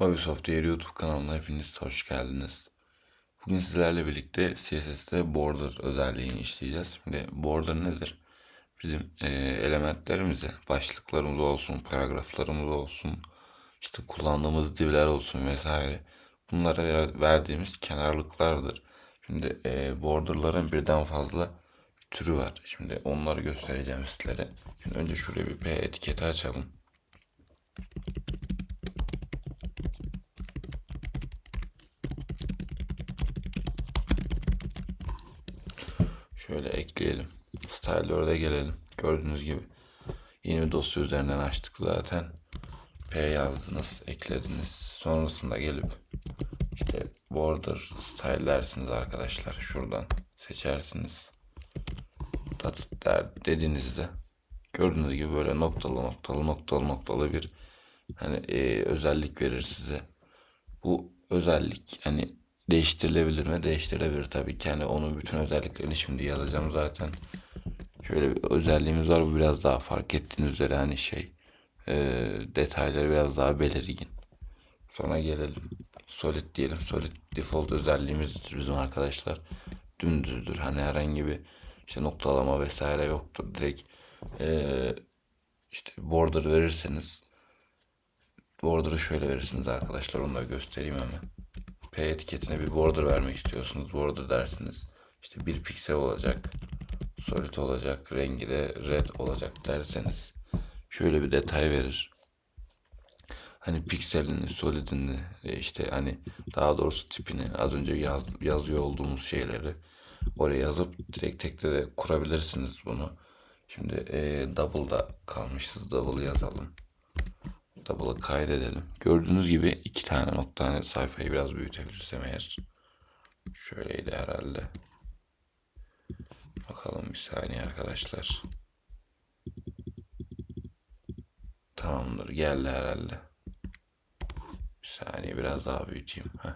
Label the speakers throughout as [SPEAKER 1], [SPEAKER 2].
[SPEAKER 1] Ubisoft Diğer YouTube kanalına hepiniz hoş geldiniz. Bugün sizlerle birlikte CSS'te border özelliğini işleyeceğiz. Şimdi border nedir? Bizim e, elementlerimize, başlıklarımız olsun, paragraflarımız olsun, işte kullandığımız divler olsun vesaire. Bunlara ver- verdiğimiz kenarlıklardır. Şimdi e, borderların birden fazla türü var. Şimdi onları göstereceğim sizlere. Şimdi önce şuraya bir P etiketi açalım. Şöyle ekleyelim. Style orada gelelim. Gördüğünüz gibi yeni bir dosya üzerinden açtık zaten. P yazdınız, eklediniz. Sonrasında gelip işte border style dersiniz arkadaşlar. Şuradan seçersiniz. Tat der dediğinizde gördüğünüz gibi böyle noktalı noktalı noktalı noktalı bir hani e, özellik verir size. Bu özellik hani değiştirilebilir mi? Değiştirilebilir tabii ki. Yani onun bütün özelliklerini şimdi yazacağım zaten. Şöyle bir özelliğimiz var. Bu biraz daha fark ettiğiniz üzere hani şey e, detayları biraz daha belirgin. Sonra gelelim. Solid diyelim. Solid default özelliğimizdir bizim arkadaşlar. Dümdüzdür. Hani herhangi bir işte noktalama vesaire yoktur. Direkt e, işte border verirseniz border'ı şöyle verirsiniz arkadaşlar. Onu da göstereyim hemen. P etiketine bir border vermek istiyorsunuz. Border dersiniz. İşte bir piksel olacak. Solid olacak. Rengi de red olacak derseniz. Şöyle bir detay verir. Hani pikselini, solidini, işte hani daha doğrusu tipini az önce yaz, yazıyor olduğumuz şeyleri oraya yazıp direkt tekte de kurabilirsiniz bunu. Şimdi e, double'da kalmışız. Double yazalım. Double'ı kaydedelim. Gördüğünüz gibi iki tane nokta sayfayı biraz büyütebilirsem eğer. Şöyleydi herhalde. Bakalım bir saniye arkadaşlar. Tamamdır geldi herhalde. Bir saniye biraz daha büyüteyim. Heh.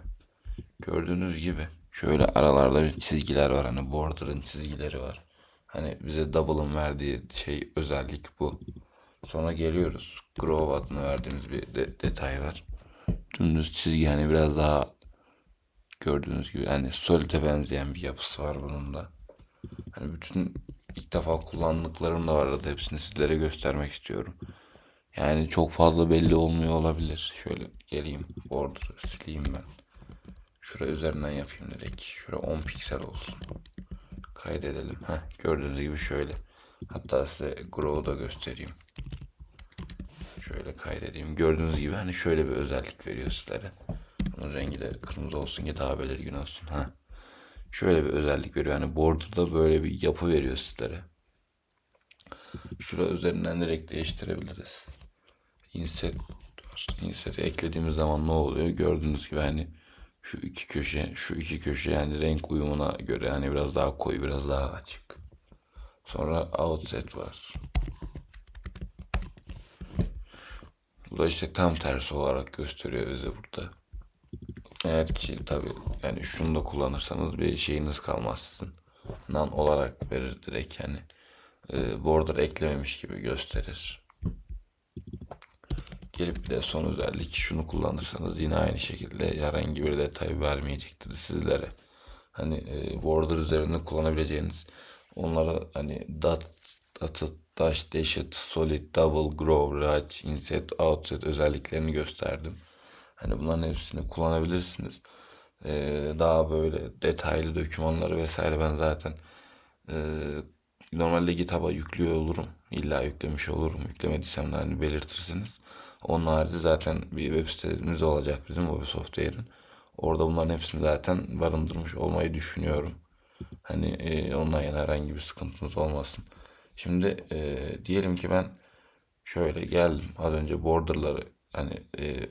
[SPEAKER 1] Gördüğünüz gibi şöyle aralarda bir çizgiler var. Hani border'ın çizgileri var. Hani bize double'ın verdiği şey özellik bu. Sonra geliyoruz. Grow adını verdiğimiz bir de- detay var. Dümdüz çizgi hani biraz daha gördüğünüz gibi hani solid'e benzeyen bir yapısı var bunun da. Hani bütün ilk defa kullandıklarım da var arada hepsini sizlere göstermek istiyorum. Yani çok fazla belli olmuyor olabilir. Şöyle geleyim border'ı sileyim ben. Şura üzerinden yapayım direkt. Şura 10 piksel olsun. Kaydedelim. Heh, gördüğünüz gibi şöyle. Hatta size grow'u da göstereyim. Şöyle kaydedeyim. Gördüğünüz gibi hani şöyle bir özellik veriyor sizlere. Bunun rengi de kırmızı olsun ki daha belirgin olsun. Ha. Şöyle bir özellik veriyor. Yani border'da böyle bir yapı veriyor sizlere. Şura üzerinden direkt değiştirebiliriz. Inset var. Inset'i eklediğimiz zaman ne oluyor? Gördüğünüz gibi hani şu iki köşe, şu iki köşe yani renk uyumuna göre hani biraz daha koyu, biraz daha açık. Sonra outset var. Bu da işte tam tersi olarak gösteriyor bize burada. Eğer ki tabi yani şunu da kullanırsanız bir şeyiniz kalmaz sizin. Nan olarak verir direkt yani. E, border eklememiş gibi gösterir. Gelip bir de son özellik şunu kullanırsanız yine aynı şekilde herhangi bir detay vermeyecektir sizlere. Hani e, border üzerinde kullanabileceğiniz onlara hani dot, dotted, dash, dashed, solid, double, grow, raj, inset, outset özelliklerini gösterdim. Hani bunların hepsini kullanabilirsiniz. Ee, daha böyle detaylı dokümanları vesaire ben zaten e, normalde GitHub'a yüklüyor olurum. İlla yüklemiş olurum. Yüklemediysem de hani belirtirsiniz. Onun harici zaten bir web sitemiz olacak bizim Ubisoftware'in. Orada bunların hepsini zaten barındırmış olmayı düşünüyorum. Hani e, ondan yana herhangi bir sıkıntınız olmasın. Şimdi e, diyelim ki ben şöyle geldim. Az önce borderları hani e,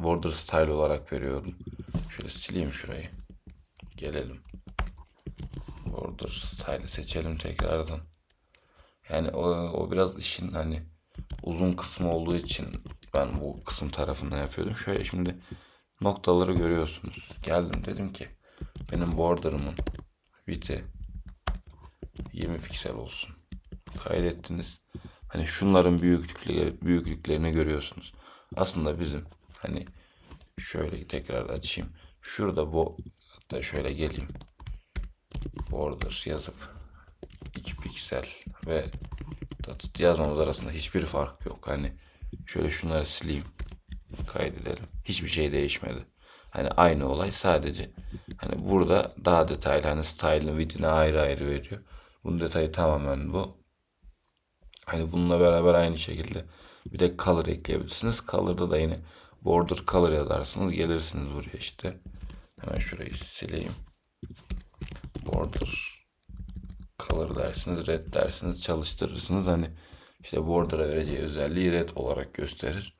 [SPEAKER 1] border style olarak veriyordum. Şöyle sileyim şurayı. Gelelim. Border style seçelim tekrardan. Yani o, o biraz işin hani uzun kısmı olduğu için ben bu kısım tarafından yapıyordum. Şöyle şimdi noktaları görüyorsunuz. Geldim dedim ki benim border'ımın width'i 20 piksel olsun. Kaydettiniz. Hani şunların büyüklükleri, büyüklüklerini görüyorsunuz. Aslında bizim hani Şöyle tekrar açayım. Şurada bu hatta şöyle geleyim. Border yazıp 2 piksel ve yazmamız arasında hiçbir fark yok. Hani şöyle şunları sileyim. Kaydedelim. Hiçbir şey değişmedi. Hani aynı olay sadece hani burada daha detaylı hani style'ın width'ini ayrı ayrı veriyor. Bunun detayı tamamen bu. Hani bununla beraber aynı şekilde bir de color ekleyebilirsiniz. Color'da da yine border color yazarsınız. Gelirsiniz buraya işte. Hemen şurayı sileyim. Border color dersiniz, red dersiniz, çalıştırırsınız. Hani işte border'a vereceği özelliği red olarak gösterir.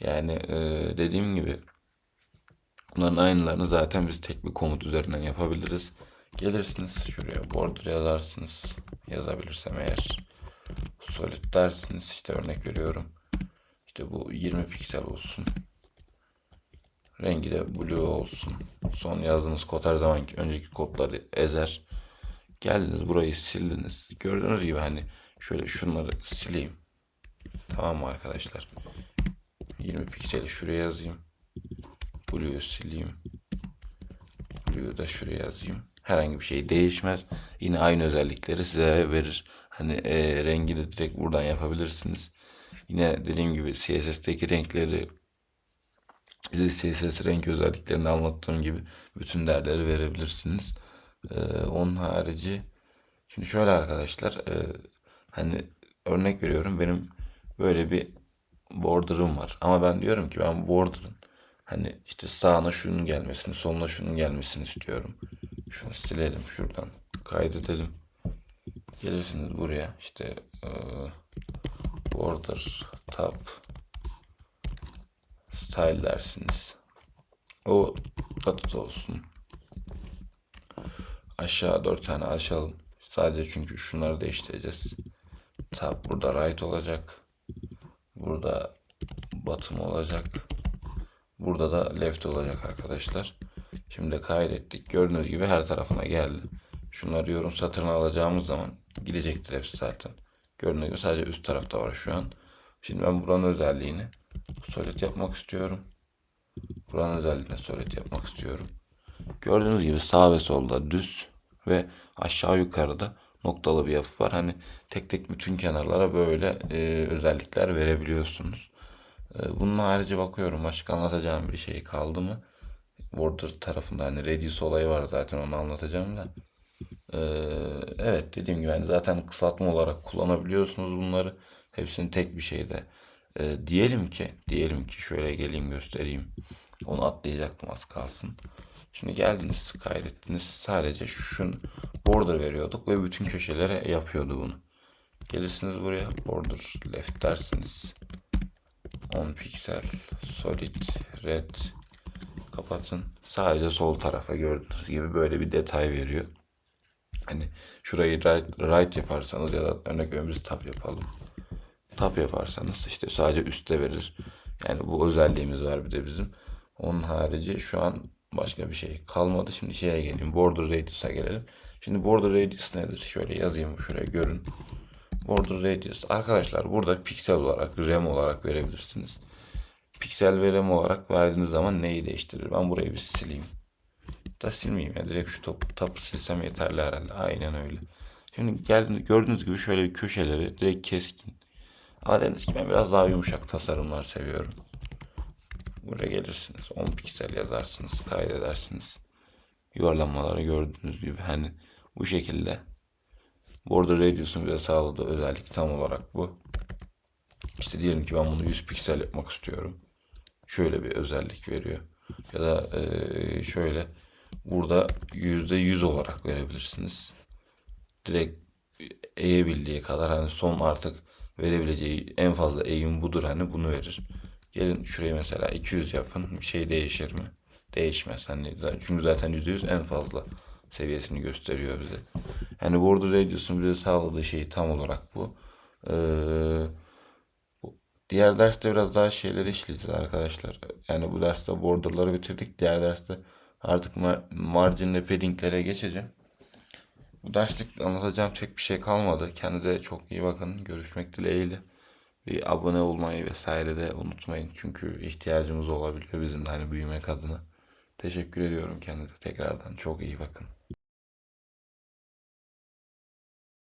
[SPEAKER 1] Yani e, dediğim gibi bunların aynılarını zaten biz tek bir komut üzerinden yapabiliriz. Gelirsiniz şuraya border yazarsınız. Yazabilirsem eğer solid dersiniz işte örnek veriyorum. İşte bu 20 piksel olsun. Rengi de blue olsun. Son yazdığınız kod her zamanki önceki kodları ezer. Geldiniz burayı sildiniz. Gördüğünüz gibi hani şöyle şunları sileyim. Tamam mı arkadaşlar? 20 pikseli şuraya yazayım. Blue'yu sileyim. Blue'yu da şuraya yazayım. Herhangi bir şey değişmez. Yine aynı özellikleri size verir. Hani e, rengi de direkt buradan yapabilirsiniz. Yine dediğim gibi CSS'teki renkleri size CSS renk özelliklerini anlattığım gibi bütün değerleri verebilirsiniz. Ee, onun harici şimdi şöyle arkadaşlar e, hani örnek veriyorum benim böyle bir border'ım var ama ben diyorum ki ben border'ın hani işte sağına şunun gelmesini soluna şunun gelmesini istiyorum. Şunu silelim şuradan kaydedelim. Gelirsiniz buraya işte e, border tab style dersiniz. O datit olsun. Aşağı dört tane açalım. Sadece çünkü şunları değiştireceğiz. Tab burada right olacak. Burada bottom olacak. Burada da left olacak arkadaşlar. Şimdi kaydettik. Gördüğünüz gibi her tarafına geldi. Şunları yorum satırına alacağımız zaman gidecektir hepsi zaten. Gördüğünüz gibi sadece üst tarafta var şu an. Şimdi ben buranın özelliğini solid yapmak istiyorum. Buranın özelliğine solid yapmak istiyorum. Gördüğünüz gibi sağ ve solda düz ve aşağı yukarıda noktalı bir yapı var. Hani tek tek bütün kenarlara böyle e, özellikler verebiliyorsunuz. E, bunun harici bakıyorum başka anlatacağım bir şey kaldı mı? Border tarafında hani radius olayı var zaten onu anlatacağım da. E, evet dediğim gibi hani zaten kısaltma olarak kullanabiliyorsunuz bunları. Hepsini tek bir şeyde. E, diyelim ki diyelim ki şöyle geleyim göstereyim. Onu atlayacaktım az kalsın. Şimdi geldiniz kaydettiniz. Sadece şun border veriyorduk ve bütün köşelere yapıyordu bunu. Gelirsiniz buraya border left dersiniz. 10 piksel solid red kapatın. Sadece sol tarafa gördüğünüz gibi böyle bir detay veriyor. Hani şurayı right, right yaparsanız ya da örnek biz tab yapalım. Tab yaparsanız işte sadece üstte verir. Yani bu özelliğimiz var bir de bizim. Onun harici şu an başka bir şey kalmadı. Şimdi şeye geleyim. Border radius'a gelelim. Şimdi border radius nedir? Şöyle yazayım şuraya görün. Border radius. Arkadaşlar burada piksel olarak, rem olarak verebilirsiniz. Piksel ve rem olarak verdiğiniz zaman neyi değiştirir? Ben burayı bir sileyim. Da silmeyeyim ya. Direkt şu top, tapu silsem yeterli herhalde. Aynen öyle. Şimdi geldiğiniz, gördüğünüz gibi şöyle bir köşeleri direkt keskin. Ama dediniz ki ben biraz daha yumuşak tasarımlar seviyorum. Buraya gelirsiniz. 10 piksel yazarsınız. Kaydedersiniz. Yuvarlanmaları gördüğünüz gibi hani bu şekilde. Border radius'un bize sağladığı özellik tam olarak bu. İşte diyelim ki ben bunu 100 piksel yapmak istiyorum. Şöyle bir özellik veriyor. Ya da e, şöyle burada %100 olarak verebilirsiniz. Direkt eğebildiği kadar hani son artık verebileceği en fazla eğim budur hani bunu verir. Gelin şuraya mesela 200 yapın. Bir şey değişir mi? Değişmez. Hani çünkü zaten %100 en fazla seviyesini gösteriyor bize. Yani border radius'un bize sağladığı şey tam olarak bu. Ee, diğer derste biraz daha şeyleri işleyeceğiz arkadaşlar. Yani bu derste borderları bitirdik. Diğer derste artık mar margin ve padding'lere geçeceğim. Bu derslik anlatacağım tek bir şey kalmadı. Kendinize çok iyi bakın. Görüşmek dileğiyle. Bir abone olmayı vesaire de unutmayın. Çünkü ihtiyacımız olabiliyor bizim de hani büyümek adına. Teşekkür ediyorum kendinize tekrardan. Çok iyi bakın.